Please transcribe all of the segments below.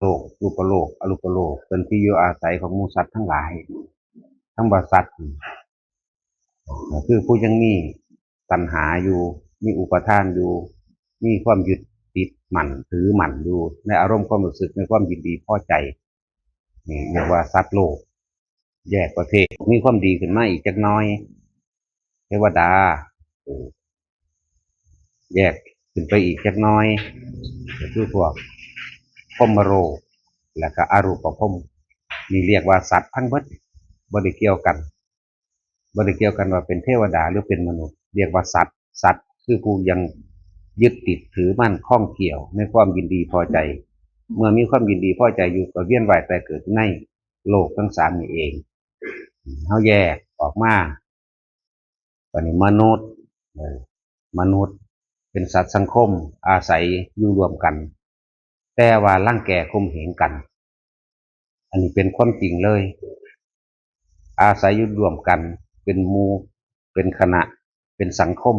โลกรูปโลก อรูปโลก เป็นที่อยู่อาศัยของมูสัตว์ทั้งหลาย ทั้งบริษัทคือผู้ยังมีตัณหาอยู่มีอุปทานอยู่ มีความยึดติดหมั่นถือหมั่นอยู่ ในอารมณ์ความรู้สึกในความยินดีพอใจนี่เรียกว่าสัตว์โลก แยกประเภทมีความดีขึ้นมาอีกจักน้อยเทวดาแยกขึ้นไปอีกจักน้อยคือพวก พมโร และก็อรูปภพนี่เรียกว่าสัตว์ทั้งเบิดบ่ได้เกี่ยวกันบ่ได้เกี่ยวกันว่าเป็นเทวดาหรือเป็นมนุษย์ เรียกว่าสัตว์ สัตว์คือผู้ยังยึดติดถือมั่นข้องเกี่ยวในความยินดีพอใจ เมื่อมีความยินดีพอใจอยู่ก็เวียนว่ายแต่เกิดในโลกทั้งสามนี่เองเขาแยกออกมาตอนนี้มนุษย์มนุษย์เป็นสัตว์สังคมอาศัยอยู่รวมกัน แต่ว่าร่างแก่คมเหงกัน อันนี้เป็นความจริงเลย อาศัยอยู่รวมกัน เป็นมูเป็นคณะ เป็นสังคม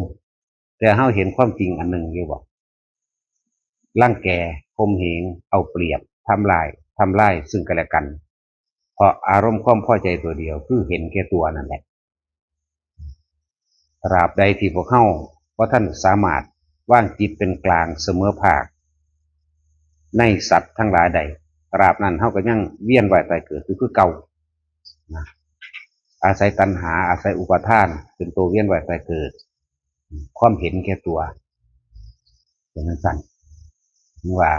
แต่เฮาเห็นความจริงอันหนึ่งอยู่ว่าร่างแก่คมเหงเอาเปรียบทำลายทำลายซึ่งกันและกัน เพราะอารมณ์ความพอใจตัวเดียว คือเห็นแก่ตัวนั่นแหละตราบใดที่พวกเข้าว่าท่านสามารถว่างจิตเป็นกลางเสมอภาค ในสัตว์ทั้งหลายใดตราบนั้นเขาก็ยังเวียนว่ายตายเกิดคือคือเก่านะอาศัยตัณหา อาศัยอุปาทาน เป็นตัวเวียนว่ายตายเกิด ความเห็นแก่ตัวเป็นนั้นสั่นว่า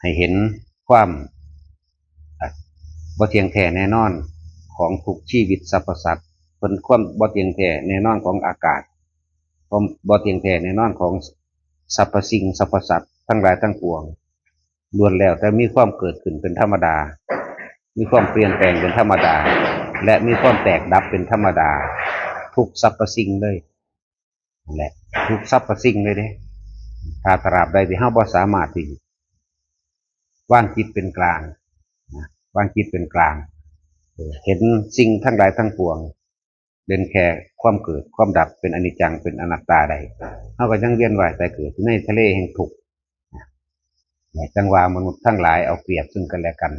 ให้เห็นความบ่เทียงแท้แน่นอนของทุกชีวิตสรรพสัตว์เป็นความบ่เทียงแท้แน่นอนของอากาศความบ่เทียงแท้แน่นอนของสรรพสิ่งสรรพสัตว์ทั้งหลายทั้งปวง ล้วนแล้วแต่มีความเกิดขึ้นเป็นธรรมดา มีความเปลี่ยนแปลงเป็นธรรมดา และมีความแตกดับเป็นธรรมดา ทุกสรรพสิ่งเลยแหละทุกสรรพสิ่งเลยเด้ถ้าตราบใดที่เฮาบ่สามารถที่ว่างจิตเป็นกลางนะว่างจิตเป็นกลาง เห็นสิ่งทั้งหลายทั้งปวงเป็นแค่ความเกิดความดับเป็นอนิจจังเป็นอนัตตาใดเขาก็ยังเวียนว่ายแต่เกิดในทะเลแห่งทุกข์ จังหวะมนุษย์ทั้งหลายเอาเปรียบซึ่งกันและกัน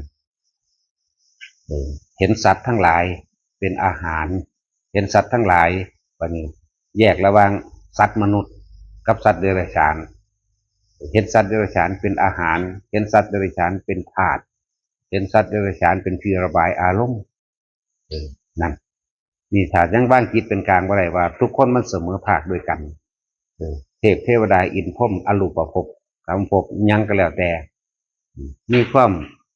เห็นสัตว์ทั้งหลายเป็นอาหาร เห็นสัตว์ทั้งหลายวันนี้ แยกระหว่างสัตว์มนุษย์ กับสัตว์เดรัจฉาน เห็นสัตว์เดรัจฉานเป็นอาหาร เห็นสัตว์เดรัจฉานเป็นธาตุเห็นสัตว์เดรัจฉานเป็นที่ระบายอารมณ์นั่นนี่ถ้ายังบ้างคิดเป็นกลางว่าไรว่า ทุกคนมันเสมอภาคด้วยกันเทพเทวดาอินพรมอรูปภพ กรรมภพหยังก็แล้วแต่ มีความ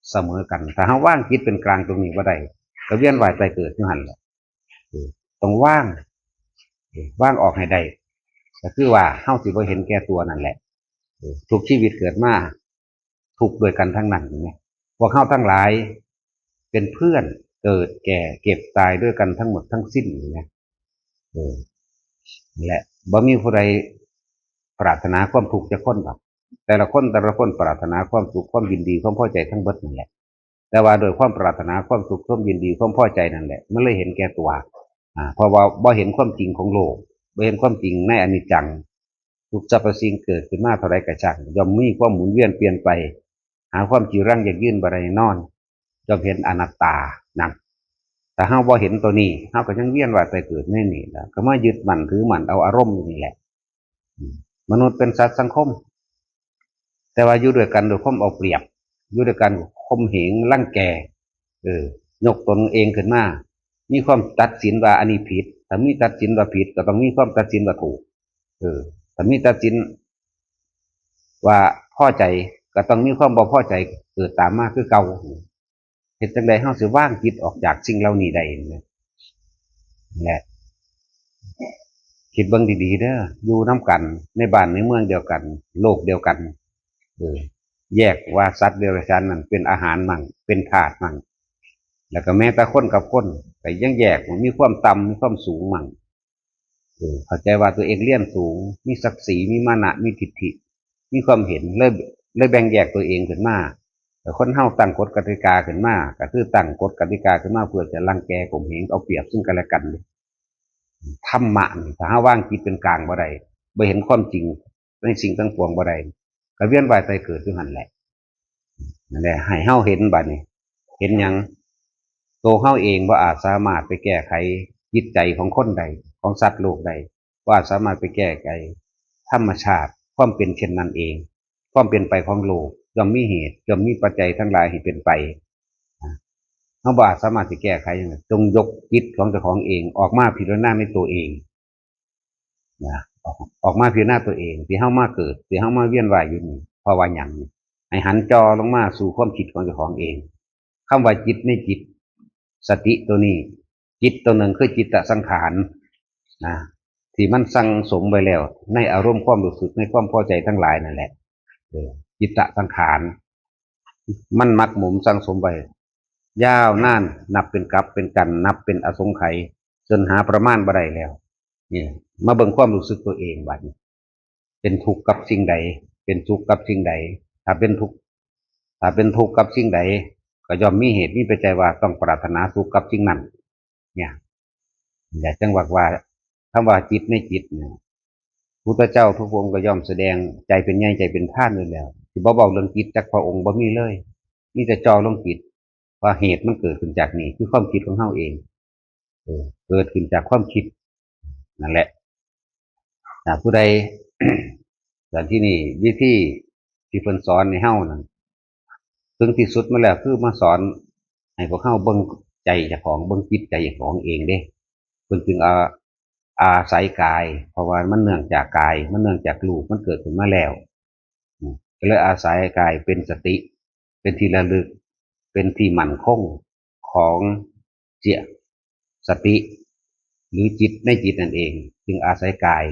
เสมอกันถ้าเฮาว่างคิดเป็นกลางตรงนี้ว่าได้ก็เวียนว่ายใจเกิดอยู่หันแหละเออต้องว่างว่างออกให้ได้ก็คือว่าเฮาสิบ่เห็นแก่ตัวนั่นแหละทุกชีวิตเกิดมาทุกข์ด้วยกันทั้งนั้นเห็นไหมพวกเฮาทั้งหลาย เป็นเพื่อนเกิดแก่เก็บตายด้วยกันทั้งหมดทั้งสิ้นอย่างเงี้ยเออและบ่มีผู้ใดปรารถนาความทุกจะค้นหรอก แต่ละคนแต่ละคนปรารถนาความสุขความยินดีความพอใจทั้งเบิดนั่นแหละ แต่ว่าโดยความปรารถนาความสุขความยินดีความพอใจนั่นแหละมันเลยเห็นแก่ตัวอ่าเพราะว่าบ่เห็นความจริงของโลกบ่เห็นความจริงในอนิจจังทุกสรรพสิ่งเกิดขึ้นมาเท่าไรกระช่างย่อมมีความหมุนเวียนเปลี่ยนไป หาความจีรังอยากยื่นบะไรนอนย่อมเห็นอนัตตานั่นแต่เฮาบ่เห็นตัวนี้เฮาก็ยังเวียนว่าแต่เกิดแน่นี่แหละก็มายึดมั่นถือมั่นเอาอารมณ์อยู่นี่แหละ มนุษย์เป็นสัตว์สังคม แต่ว่าอยู่ด้วยกันโดยความเอาเปรียบอยู่ด้วยกันข่มเหงรังแกเออยกตนเองขึ้นมา มีความตัดสินว่าอันนี้ผิดถ้ามีตัดสินว่าผิดก็ต้องมีความตัดสินว่าถูกเออถ้ามีตัดสินว่าพ่อใจก็ต้องมีความบ่พ่อใจเกิดตามมาคือเก่าเหตุจังใดเฮาสิว่างจิตออกจากสิ่งเหล่านี้ได้เนี่ยแหละคิดเบิ่งดีๆเด้ออยู่น้ำกัน ในบ้านในเมืองเดียวกัน โลกเดียวกัน แยกว่าสัตว์เดรัจฉานนั่นเป็นอาหารมั่งเป็นธาตุมั่งแล้วก็แม้แต่คนกับคนก็ยังแยกว่ามีความต่ำมีความสูงมั่งเออเข้าใจว่าตัวเองเลี้ยนสูง มีศักดิ์ศรีมีมานะมีทิฏฐิ มีความเห็นเลยเลยแบ่งแยกตัวเองขึ้นมาแต่คนเฮาตั้งกฎกติกาขึ้นมาก็คือตั้งกฎกติกาขึ้นมาเพื่อจะรังแกข่มเหงเอาเปรียบซึ่งกันและกันเลยธรรมะนี่ถ้าว่างจิตเป็นกลางบ่ได้บ่เห็นความจริงในสิ่งทั้งปวงบ่ได้ ก็เวียนว่ายตายเกิดอยู่หันแหละนั่นแหละให้เฮาเห็นบัดนี้ เห็นยังตัวเฮาเองบ่อาจสามารถไปแก้ไขจิตใจของคนใด ของสัตว์โลกใด ว่าสามารถไปแก้ไขธรรมชาติความเป็นเช่นนั้นเอง ความเป็นไปของโลกย่อมมีเหตุย่อมมีปัจจัยทั้งหลายให้เป็นไปเขาบอาสามารถจะแก้ไขย่างไรจงยกจิตของเจ้าของเองออกมาพิจารณาในตัวเองนะออกออกมาพิจารณาตัวเองที่เฮามาเกิดที่เฮามาเวียนว่ายอยู่นี่เพราะว่าหยังให้หันจอลงมาสู่ความคิดของเจ้าของเองคำว่าจิตในจิต สติตัวนี้ จิตตัวหนึ่งคือจิตตสังขารนะที่มันสั่งสมไปแล้ว ในอารมณ์ความรู้สึกในความพอใจทั้งหลายนั่นแหละจิตตสังขารมันมักหมุมสั่งสมไปยาวนานนับเป็นกับเป็นกัน นับเป็นอสงไขยจนหาประมาณบ่ได้แล้ว นี่มาเบิ่งความรู้สึกตัวเองบัดนี้เป็นทุกข์กับสิ่งใด เป็นสุกข์กับสิ่งใด ถ้าเป็นทุกข์ถ้าเป็นทุกข์กับสิ่งใด ก็ยอมมีเหตุมีปัจจัยว่าต้องปรารถนาสุขกับสิ่งนั้น เนี่ยอย่าจังหวักว่าคำว่าจิตในจิตเนี่ยพุทธเจ้าทุกองค์ก็ย่อมแสดงใจเป็นใหญ่ใจเป็นท่านเลยแล้วที่บ่บอกเรื่องจิตจากพระองค์บ่มีเลยมีแต่จอลงจิตว่าเหตุมันเกิดขึ้นจากนี้คือความคิดของเฮาเองเออเกิดขึ้นจากความคิด นั่นแหละผู้ใดแต่ที่นี่วิธีที่เพิ่นสอนในเฮานั่นถึงที่สุดมาแล้วคือมาสอน ให้พวกเฮาเบิ่งใจเจ้าของเบิ่งจิตใจเจ้าของเองเด้เพิ่นจึงอาอาศัยกาย เพราะว่ามันเนื่องจากกาย มันเนื่องจากรูปมันเกิดขึ้นมาแล้วก็เลยอาศัยกายเป็นสติ เป็นที่ระลึก เป็นที่มั่นคงของเจียสติ หรือจิตในจิตนั่นเอง จึงอาศัยกาย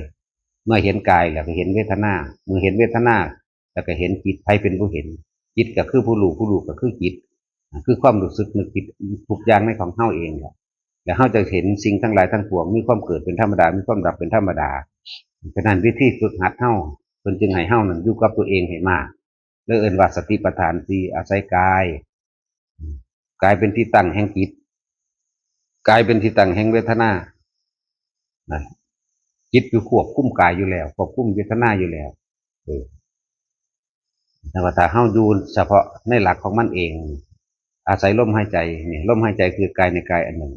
เมื่อเห็นกายแล้วก็เห็นเวทนา เมื่อเห็นเวทนาแล้วก็เห็นจิตใครเป็นผู้เห็น จิตก็คือผู้รู้ผู้รู้ก็คือจิต คือความรู้สึกนึกคิดทุกอย่างในของเฮาเองแหละแล้วเฮาจะเห็นสิ่งทั้งหลายทั้งปวงมีความเกิดเป็นธรรมดา มีความดับเป็นธรรมดาฉะนั้นวิธีฝึกหัดเฮาเพิ่นจึงให้เฮานั้นอยู่กับตัวเองให้มากเลยเอินว่าสติปัฏฐานสี่อาศัยกาย กายเป็นที่ตั้งแห่งจิต กายเป็นที่ตั้งแห่งเวทนา นะจิตอยู่ควบคุ้มกายอยู่แล้วควบคุ้มเวทนาอยู่แล้วเออแต่ว่าถ้าเฮาอยู่เฉพาะในหลักของมันเอง อาศัยลมหายใจเนี่ยลมหายใจคือกายในกายอันหนึ่ง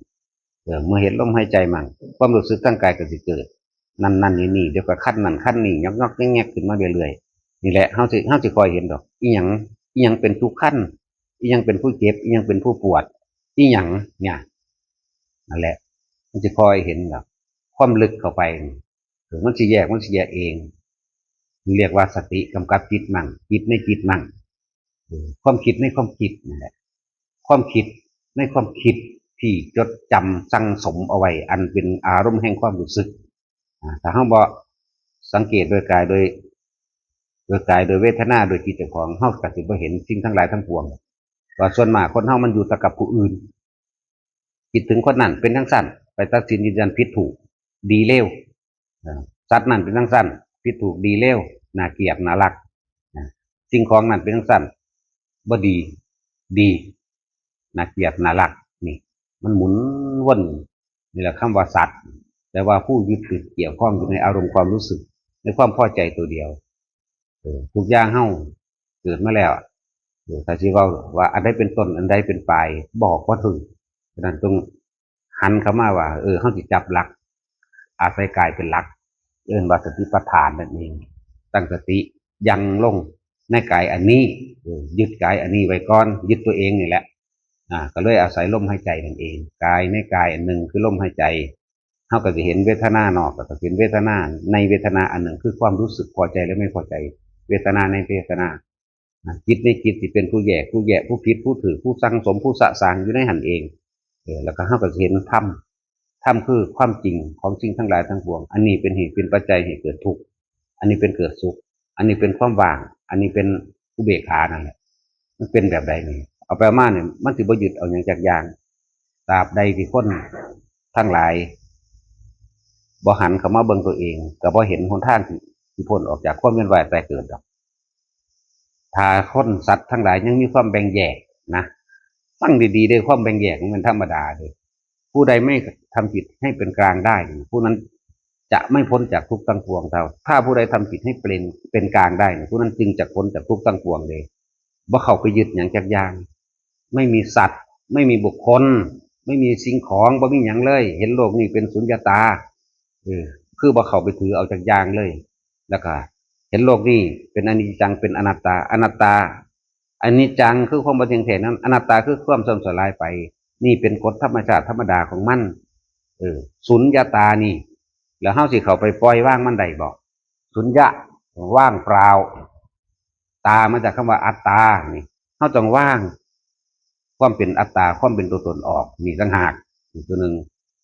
เออเมื่อเห็นลมหายใจมั่งความรู้สึกตั้งกายก็สิเกิด นั่นนั่นนี่นี่เดี๋ยวก็ขั้นนั่นขั้นนี่ยกยกแงกๆขึ้นมาเรื่อยๆนี่แหละเฮาสิเฮาสิคอยเห็นดอกอีหยังอีหยังเป็นทุกขั้นอีหยังเป็นผู้เจ็บอีหยังเป็นผู้ปวดอีหยังเนี่ยนั่นแหละมันจะคอยเห็นแบบ ความลึกเข้าไปถึงมันสิแยกมันสิแยกเอง เรียกว่าสติกำกับจิตมั่งจิตในจิตมั่งความคิดในความคิดนั่นแหละความคิดในความคิดที่จดจำสั่งสมเอาไว้ อันเป็นอารมณ์แห่งความรู้สึกอ่าถ้าเฮาบ่สังเกตโดยกายโดย โดยกายโดยเวทนาโดยจิตของเฮาก็สิบ่เห็นสิ่งทั้งหลายทั้งปวงว่าส่วนมากคนเฮามันอยู่ตะกับผู้อื่นคิดถึงคนนั้นเป็นทั้งสั้นไปตัดสินยืนยันผิดถูก ดีเลวสัตว์นั้นเป็นทั้งสั้นผิดถูกดีเลวน่าเกลียดน่ารักสิ่งของนั้นเป็นทั้งสั้นบ่ดี ดีน่าเกลียดน่ารัก นี่ มันหมุนวนนี่แหละคำว่าสัตว์แต่ว่าผู้ยึดติดเกี่ยวข้องอยู่ในอารมณ์ความรู้สึก ในความพอใจตัวเดียวทุกอย่างเฮ้าเกิดมาแล้วถ้าที่ว่าว่าอันใดเป็นต้นอันใดเป็นปลายบอกว่าถึงฉะนั้นต้องหันเข้ามาว่า เออเฮ้าจิจับหลัก อาศัยกายเป็นหลักเอื้นว่าสติปัฏฐานนั่นเอง ตั้งสติยังลงในกายอันนี้ยึดกายอันนี้ไว้ก่อนยึดตัวเองนี่แหละอ่าก็เลยอาศัยลมหายใจนั่นเอง กายในกายอันหนึ่งคือลมหายใจเขาก็จะเห็นเวทนานอกก็จะเห็นเวทนาในเวทนาอันหนึ่งคือความรู้สึกพอใจและไม่พอใจ เวทนาในเวทนาจิตในจิตที่เป็นผู้แยกผู้แยกผู้ผิดผู้ถือผู้สั่งสมผู้สะสางอยู่ในหันเองเออแล้วก็เขาก็จะเห็นธรรม ธรรมคือความจริงของสิ่งทั้งหลายทั้งปวง อันนี้เป็นเหตุเป็นปัจจัยให้เกิดทุกข์อันนี้เป็นเกิดสุข อันนี้เป็นความว่าง อันนี้เป็นอุเบกขานั่นแหละมันเป็นแบบใดนี่เอาไปมาเนี่ยมันสิบ่หยุดเอาอย่างจากอย่างตราบใดที่คนทั้งหลายบ่หันเข้ามาเบิ่งตัวเองก็บ่เห็นหนท่างที่พ้นออกจากความเวียนว่ายแต่เกิดดอกถ้าคนสัตว์ทั้งหลายยังมีความแบ่งแยกนะฟังดีๆได้ความแบ่งแยกมันเป็นธรรมดาเลย ผู้ใดไม่ทำจิตให้เป็นกลางได้ ผู้นั้นจะไม่พ้นจากทุกข์ตั้งปวงเท่าถ้าผู้ใดทำจิตให้เป็นเป็นกลางได้ผู้นั้นจึงจะพ้นจากทุกข์ตั้งปวงเลยบ่าเขาไปยึดอย่างจักยาง ไม่มีสัตว์ ไม่มีบุคคล ไม่มีสิ่งของบ่มีหยังเลย เห็นโลกนี้เป็นสุญญตาเออคือบ่เขาไปถือเอาจากยางเลย แล้วก็เห็นโลกนี้เป็นอนิจจังเป็นอนัตตาอนัตตาอนิจจังคือความบ่เที่ยงแท้นั้นอนัตตาคือความสมสลายไป นี่เป็นกฎธรรมชาติธรรมดาของมัน เออ สุญญตานี่ แล้วเฮาสิเข้าไปปล่อยว่างมันได้บ่สุญญะว่างเปล่า ตามาจากคำว่าอัตตา นี่เขาต้องว่าง ความเป็นอัตตา ความเป็นตัวตนออก นี่ต่างหากอีกตัวหนึ่ง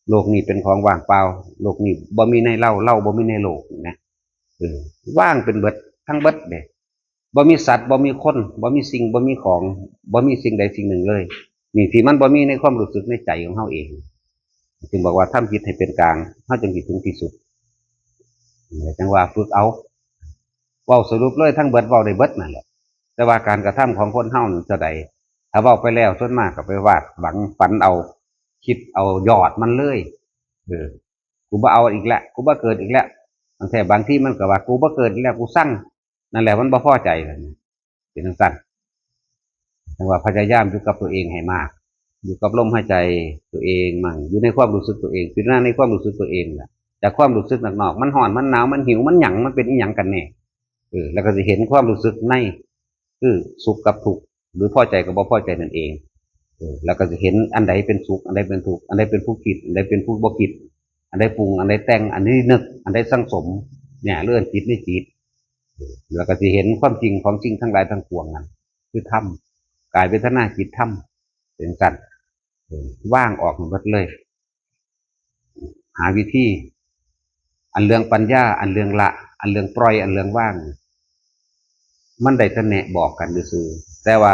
โลกนี้เป็นของว่างเปล่า โลกนี้บ่มีในเล่าเล่าบ่มีในโลกนะเออว่างเป็นเบิดทั้งเบิดเด้บ่มีสัตว์บ่มีคนบ่มีสิ่งบ่มีของบ่มีสิ่งใดสิ่งหนึ่งเลย นี่ที่มันบ่มีในความรู้สึกในใจของเฮาเอง จึงบอกว่าทำจิตให้เป็นกลางเฮาจึงสิถึงที่สุดนี่จังว่าฝึกเอาเว้าสรุปเลยทั้งเบิดเว้าได้เบิดนั่นแหละแต่ว่าการกระทำของคนเฮานั่นจะใดถ้าเว้าไปแล้วส่วนมากก็ไปวาดหวังฝันเอา คิดเอายอดมันเลยเออกูบ่เอาอีกแล้วกูบ่เกิดอีกแล้วบางแท้บางที่มันก็ว่ากูบ่เกิดอีกแล้วกูสั่งนั่นแหละมันบ่พอใจเลยเป็นจังซั่น แต่ว่าพยายามอยู่กับตัวเองให้มาก อยู่กับลมหายใจตัวเองมั่งอยู่ในความรู้สึกตัวเองพิจารณาในความรู้สึกตัวเองแหละจากความรู้สึกนอกๆมันห่อนมันหนาวมันหิวมันหยังมันเป็นอีหยังกันแน่เออแล้วก็จะเห็นความรู้สึกในคือสุขกับทุกข์หรือพอใจกับบ่พอใจนั่นเองเออแล้วก็จะเห็นอันใดเป็นสุขอันใดเป็นทุกข์อันใดเป็นผู้คิดอันใดเป็นผู้บ่คิด อันใดปรุงอันใดแต่งอันนี้นึก อันใดสังสมเนี่ยเรื่องจิตในจิตเออแล้วก็จะเห็นความจริงของจริงทั้งหลายทั้งปวงนั้นคือธรรม กายเวทนาจิตธรรมเป็นกันว่างออกหมดเลย หาวิธีอันเรื่องปัญญา อันเรื่องละ อันเรื่องปล่อย อันเรื่องว่าง มันได้แต่แนะบอกกันซื่อแต่ว่า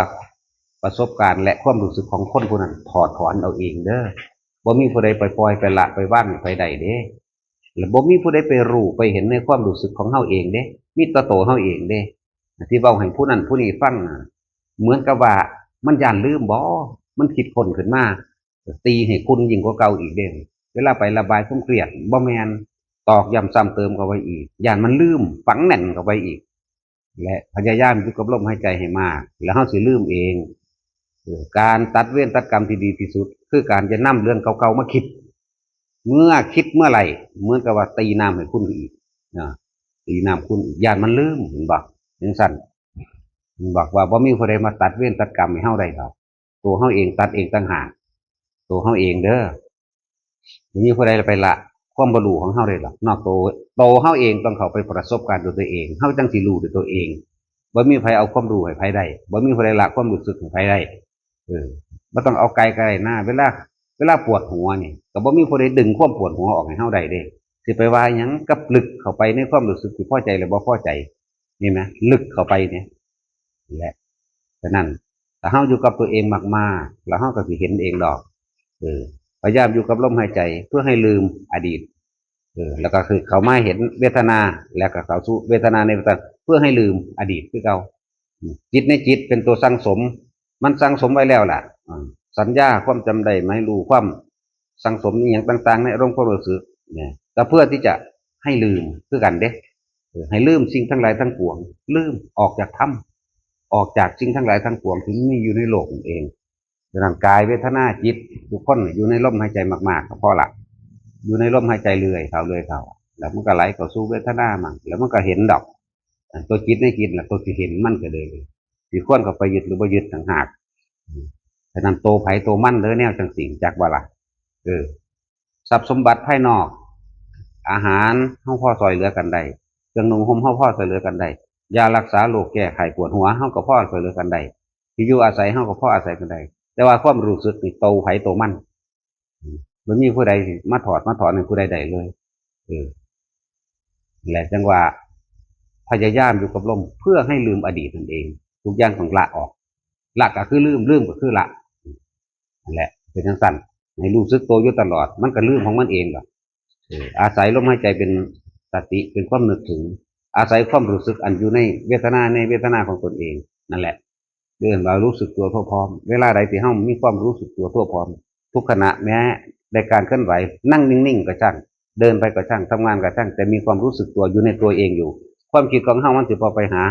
ประสบการณ์และความรู้สึกของคนผู้นั้นถอดถอนเอาเองเด้อบ่มีผู้ใดไปปล่อยไปละไปว่างไปใดเด้และบ่มีผู้ใดไปรู้ไปเห็นในความรู้สึกของเฮาเองเด้ มีแตโตเฮาเองเด้ ที่เว้าให้ผู้นั้นผู้นี้ฟังน่ะ เหมือนกับว่ามันย่านลืมบ่มันคิดคนขึ้นมาตีให้คุณยิ่งกว่าเก่าอีกเด้เวลาไประบายความเครียดบ่แมนตอกย้ำซ้ำเติมเข้าไปอีกย่านมันลืมฝังแน่นเข้าไปอีก และพยายามอยู่กับลมหายใจให้มาก แล้วเฮาสิลืมเองการตัดเวรตัดกรรมที่ดีที่สุด คือการจะนํเรื่องเก่าๆมาคิด เมื่อคิดเมื่อไหร่เหมือนกับว่าตีน้ำให้คุณอีกนะตีน้ำคุณอีกย่านมันลืมเห็นบ่ยังสั่น บอกว่าบ่มีผู้ใดมาตัดเวรตัดกรรมให้เฮาได้ดอกตัวเฮาเองตัดเองต่างหากตัวเฮาเองเด้อบ่มีผู้ใดไปละความบรรลุของเฮาได้หรอกนอกโตวโตเฮาเองต้องเข้าไปประสบการณ์ด้วยตัวเองเฮาจังสิรู้ด้วยตัวเองบ่มีใครเอาความรู้ให้ไผได้บ่มีใครละความรู้สึกให้ไผได้เออบ่ต้องเอาไกลไกลหน้าเวลาเวลาปวดหัวนี่ก็บ่มีผู้ใดดึงความปวดหัวออกให้เฮาได้เด้สิไปว่าหยังกับลึกเข้าไปในความรู้สึกที่พอใจหรือบ่พอใจนี่ไหมลึกเข้าไปเนี่ย แหละฉะนั้นถ้าเฮาอยู่กับตัวเองมากๆ แล้วเฮาก็สิเห็นเองดอกเออพยายามอยู่กับลมหายใจเพื่อให้ลืมอดีตเออแล้วก็คือเขาไมาเห็นเวทนาแล้วก็เขาสู้เวทนาในเวทนาเพื่อให้ลืมอดีตคือเขาจิตในจิตเป็นตัวสั่งสม มันสั่งสมไว้แล้วล่ะสัญญาความจำได้ไหมรู้ความสั่งสมอย่างต่าง ๆ ในอารมความรู้สึกเนี่ยก็เพื่อที่จะให้ลืมคือกันเด้เออให้ลืมสิ่งทั้งหลายทั้งปวง ลืมออกจากถ้ำ ออกจากสิ่งทั้งหลายทั้งปวงที่มีอยู่ในโลกนั่นเองร่างกายเวทนาจิตทุกคนอยู่ในลมหายใจมากๆก็พอละอยู่ในลมหายใจเรื่อยเขาเรื่อยเขาแล้วมันก็ไหลเข้าสู่เวทนามั่งแล้วมันก็เห็นดอกตัวจิตในจิตและตัวที่เห็นมันก็เลยสิควรก็ไปยึดหรือบ่ยึดต่างหากอืมฉะนั้นโตไผโตมั่นเด้อแนวจังสิ่งจากว่าล่ะเออทรัพย์สมบัติภายนอก อาหารเฮาพ่อซอยเหลือกันได้เครื่องนุ่งห่มเฮาพ่อซอยเหลือกันได้ ยารักษาโรคแก้ไขปวดหัวเฮาก็พ่อซอยเลือกันได้ที่อยู่อาศัยเฮาก็พ่ออาศัยกันได้แต่ว่าความรู้สึกนี่โตไผโตมันมันมีผู้ใดมาถอดมาถอนในผู้ใดใดเลยเออแหละจังว่าพยายามอยู่กับลมเพื่อให้ลืมอดีตนั่นเอง ทุกอย่างต้องละออกละก็คือลืมลืมก็คือละนั่นแหละ เป็นทั้งสั้นให้รู้สึกโตอยู่ตลอด มันก็ลืมของมันเองหรอกเอออาศัยลมหายใจเป็นสติเป็นความนึกถึง อาศัยความรู้สึกอันอยู่ในเวทนาในเวทนาของตนเอง นั่นแหละ เดินเรารู้สึกตัวทั่วพร้อม เวลาใดที่เฮามีความรู้สึกตัวทั่วพร้อม ทุกขณะแม้ในการเคลื่อนไหว นั่งนิ่งๆก็ช่าง เดินไปก็ช่างทำงานก็ช่าง แต่มีความรู้สึกตัวอยู่ในตัวเองอยู่ ความคิดของเฮามันสิพอไปหา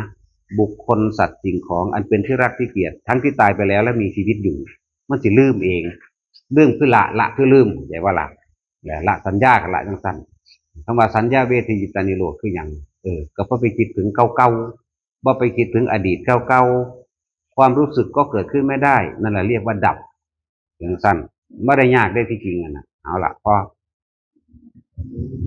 บุคคลสัตว์สิ่งของอันเป็นที่รักที่เกลียดทั้งที่ตายไปแล้วและมีชีวิตอยู่ มันสิลืมเองลืมคือละละคือลืมใหญ่ว่าละแหละละสัญญากับละจังสั้นคำว่าสัญญาเวทีจิตานิโรธคืออย่าง เออก็พอไปคิดถึงเก่าๆบ่ไปคิดถึงอดีตเก่าๆความรู้สึกก็เกิดขึ้นไม่ได้ นั่นแหละเรียกว่าดับอย่างสั้นไม่ได้ยากได้ที่จริงอะนะเอาละพอ